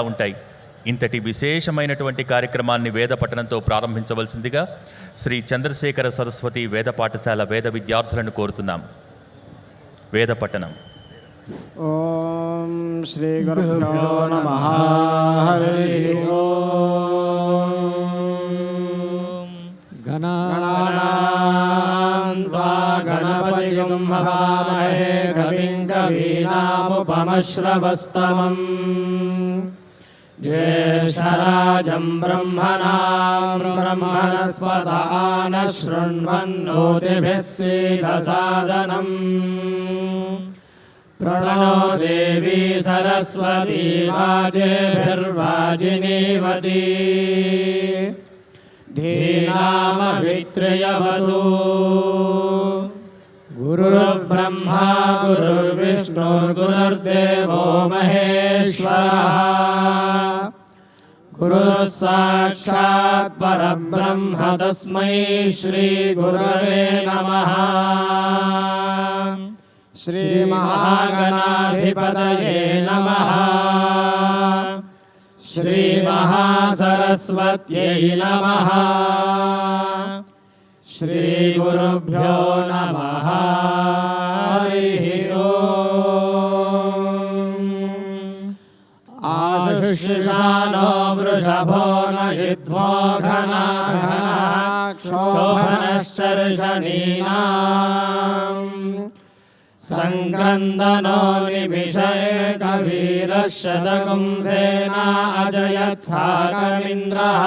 ఉంటాయి. ఇంతటి విశేషమైనటువంటి కార్యక్రమాన్ని వేద పఠనంతో ప్రారంభించవలసిందిగా శ్రీ చంద్రశేఖర సరస్వతి వేద పాఠశాల వేద విద్యార్థులను కోరుతున్నాం. వేద పఠనం. ఓం శ్రీ గురుభ్యో గణపతి గంభవామహే కవిం కవీనాముపమశ్రవస్తమం. हवामहे कविं कवीनामुपमश्रवस्तमम् ज्येष्ठराजं ब्रह्मणां ब्रह्मणस्पतः न शृण्वन्नोतिभिः सीदसादनम् प्रणो देवी सरस्वती वाजेभिर्वाजिनीवती धीनामभित्रयवतु गुरुर्ब्रह्मा गुरुर्विष्णुर्गुरुर्देवो महेश्वरः गुरुः साक्षात् परब्रह्म तस्मै श्रीगुरवे नमः श्रीमहागणाधिपतये नमः श्रीमहासरस्वत्यै नमः श्रीगुरुभ्यो नमः हरिः आशुषानो वृषभो न युध्वो घना घनः क्षोभनश्चर्षणीनाम् सङ्क्रन्दनो निमिष एकवीरः शतकुंसेना अजयत्साकमिन्द्रः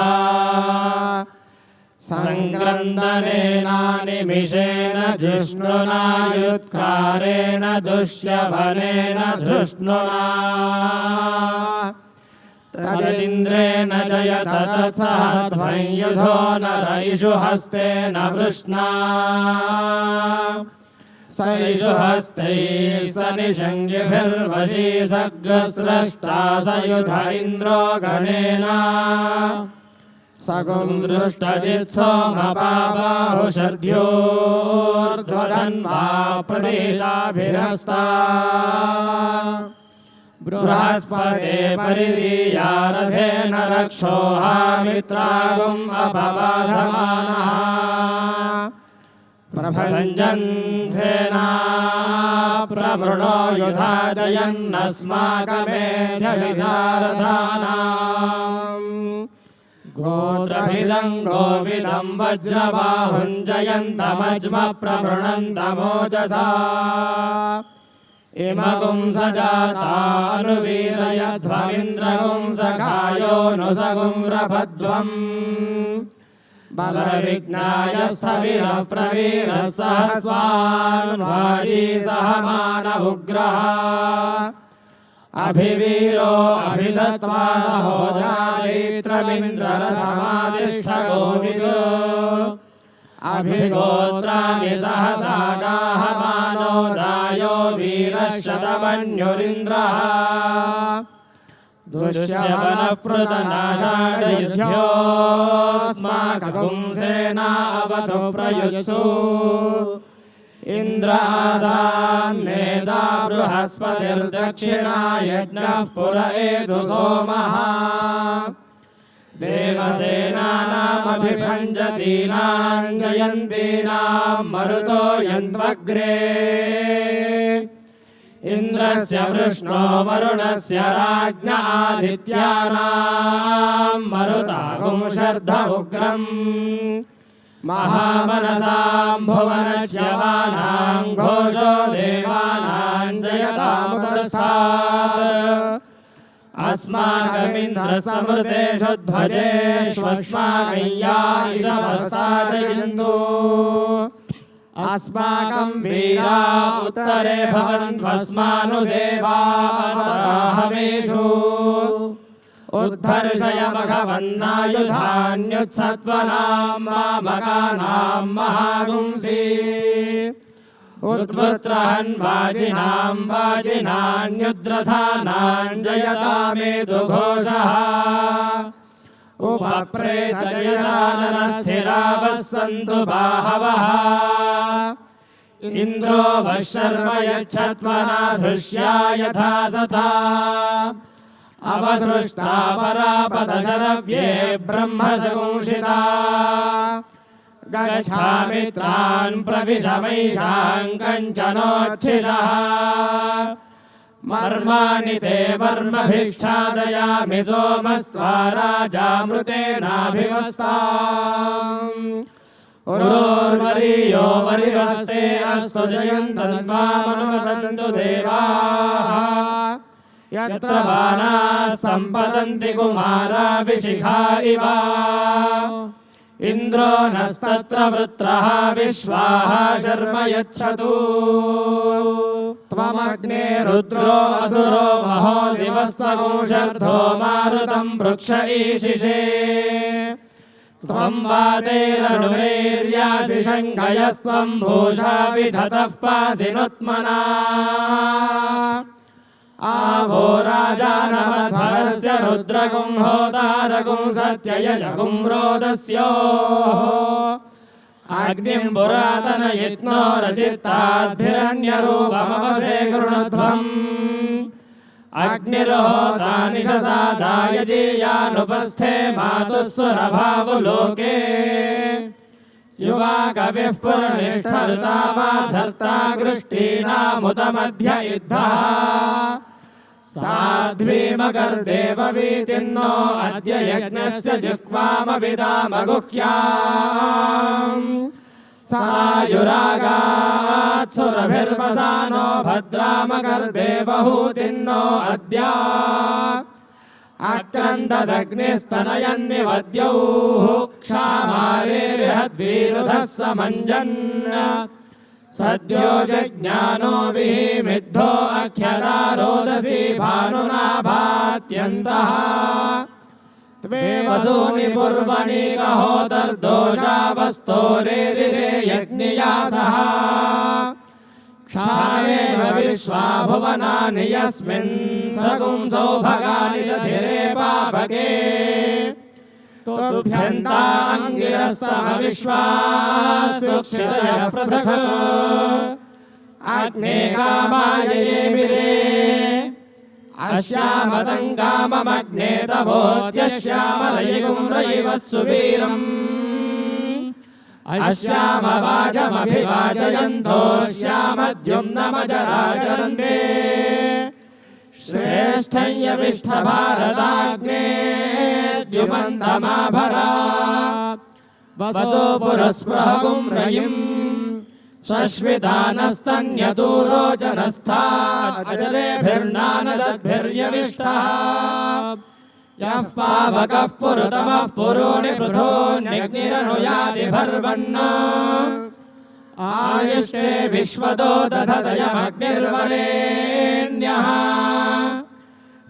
सङ्क्रन्दनेना निमिषेण जिष्णुना युत्कारेण दुष्यभनेन धृष्णुना तदिन्द्रेण जयत तत्सह ध्वंयुधो नरैषु हस्तेन वृष्णा सैषु हस्तैः स निषङ्गिभिर्वशी सग्स्रष्टा स युध इन्द्रो गणेन सगुं दृष्टजित्सोमपाबाहुषर्ध्योर्ध्वधन्वा प्रदीताभिरस्ता बृहस्पते परियारथेन रक्षोहामित्रागुम् अबवधमानः प्रभञ्जन्धेना प्रमृणो युधा जयन्नस्माकमेत्य गोत्रभिदङ्गोविदम् वज्रबाहुञ्जयन्तमज्म प्रमृणन्तमोजसा प्रमृणन्तमोजसा इमगुं सजातानुवीरयध्वमिन्द्रगुं सखायो नु सगुं रभध्वम् बलविज्ञाय स्थविरः प्रवीरः सहस्वान्वाजी सह मानवुग्रः अभिवीरो अभिसत्त्वा सहोजायैत्रमिन्द्ररथमादिष्ठगोविदो अभिगोत्राणि सहसा गाहमानो दायो वीरः शतमन्युरिन्द्रः प्रयुत्सु इन्द्रासान्नेदा बृहस्पतिर्दक्षिणा यज्ञः पुर एतु सोमः। देवसेनानामभिभञ्जतीनां जयन्तीनां मरुतो यन्त्वग्रे इन्द्रस्य वृष्णो वरुणस्य राज्ञ आदित्यानां मरुतागुं शर्ध उग्रम् महामनसां भुवनस्य वानां घोषो देवानां जयतामुदस्तात् अस्माकमिन्द्रसमृतेषु ध्वजेष्वस्माकय्या इषभस्ताजयन्तु अस्माकं वीरा उत्तरे भवन्त्वस्मानुदेवाहवेषु उद्धर्षय मघवन्नायुधान्युत्सत्त्वनां मामकानां महागुंसि उद्वृत्रान्वाजिनाम् वाजिनान्युद्रधानाञ्जयता मे दुघोषः उपप्रेतजयदानरस्थिरावः सन्तु बाहवः इन्द्रो वः शर्म यच्छत्मना धृष्या यथा सथा अवसृष्टा परापदशरव्ये ब्रह्मसंशिता గచ్ఛామి త్రాన్ ప్రవిశమైషాం కంచనోచ్ఛిషः మర్మాణి తే మర్మభిక్షాదయామి సోమస్త్వా రాజామృతేనాభివస్తా ఉరోర్వరీయో వరివస్తే అస్తు జయంతన్వామనుమదంతు దేవాः యత్ర బాణాः సంపతంతి కుమారా విశిఖా इन्द्रो नस्तत्र वृत्रः विश्वाः शर्म यच्छतु। त्वमग्ने रुद्रो असुरो महो दिवस्तगोषर्धो मारुतं वृक्ष ईशिषे। त्वं वादैररुणैर्यासि शङ्खयस्त्वं भूषा विधतः पासि नुत्मना आवो राजानमध्वरस्य रुद्रगुं होतारगुं सत्ययजगुं रोदस्योः अग्निं पुरातन यत्नो रचित्ताद्धिरण्यरूपमवसे गृणध्वम् अग्निरोहोतानिशसादाय जीयानुपस्थे मातुः सुरभावुलोके युवा कविः पुरनिष्ठरुता वा धर्ता गृष्टीनामुतमध्य इद्धः साध्वीमकर्देववीतिन्नो अद्य यज्ञस्य जिह्वामविदामगुह्याम् सायुरागात्सुरभिर्वसानो भद्रामकर्देवहूतिन्नो अद्य अक्रन्ददग्निस्तनयन्निवद्यौः क्षामारेर्हद्वीरुधः समञ्जन् सद्यो जज्ञानो विमिद्धो अख्यदारोदसी भानुनाभात्यन्तः। त्वे वसूनि पूर्वणि कहोदर्दोषावस्तोरेरिरे यज्ञियासः। क्षामेव विश्वा भुवनानि यस्मिन् सगुंसौ भगानि दधिरे पावके तुभ्यन्ताङ्गिरस्तमविश्वासुक्षितयः पृथक् अग्ने कामाययेमिरे अश्यामतं काममग्ने तभोत्यश्यामलयिगुं रयिवः सुवीरम् अश्यामवाजमभिवाजयन्तो श्यामद्युम्नमजराजरन्ते श्रेष्ठञ्यविष्ठभारदाग्ने द्युमन्दमाभरा वसो पुरस्पृहगुम् रयिम् शश्विदानस्तन्यदूरोचनस्थाजरेभिर्नानदद्भिर्यविष्टः यः पावकः पुरुतमः पुरोणि पृथोऽन्यग्निरनुयादिभर्वन्न आयुष्टे विश्वतो दधदयमग्निर्वरेण्यः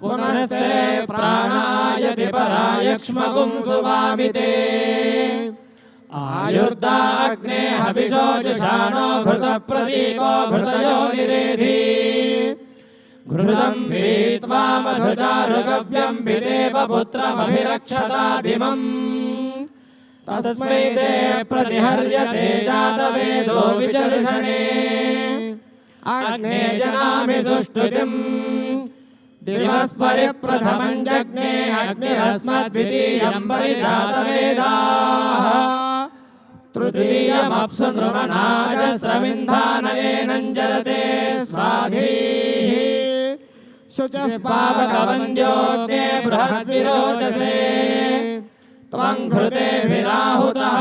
पुनस्ते प्राणायति परायक्ष्मगुं सुवामिते आयुर्दाग्ने हविषो जुषाणो घृतप्रतीको घृतयो निरेधि। घृतम् पीत्वा मधुचारुगव्यम् विदेव पुत्रमभिरक्षतादिमम्। तस्मै ते प्रतिहर्यते जातवेदो विचर्षणे। अग्ने जनामि सुष्ठुतिम्। दिवस्परि प्रथमम् जग्ने अग्निरस्मद्वितीयम् परिजातवेदाः। तृतीयमप्सु नृमनागस्रविन्धानयेनम् जरते स्वाधीः। शुचः पावकवन्द्योऽग्ने बृहद्विरोचसे। त्वम् घृतेभिराहुतः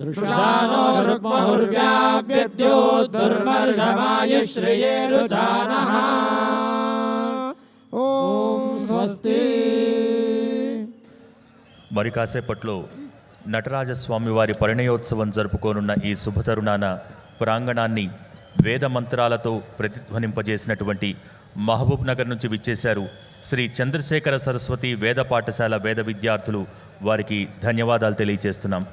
दृशानो रुक्महुर्व्याव्यद्योद्दुर्वर्षमायुश्रिये रुचानः ॐ स्वस्ति మరి కాసేపట్లో నటరాజస్వామి వారి పరిణయోత్సవం జరుపుకోనున్న ఈ శుభతరుణాన ప్రాంగణాన్ని వేద మంత్రాలతో ప్రతిధ్వనింపజేసినటువంటి మహబూబ్ నగర్ నుంచి విచ్చేశారు శ్రీ చంద్రశేఖర సరస్వతి వేద పాఠశాల వేద విద్యార్థులు వారికి ధన్యవాదాలు తెలియజేస్తున్నాం.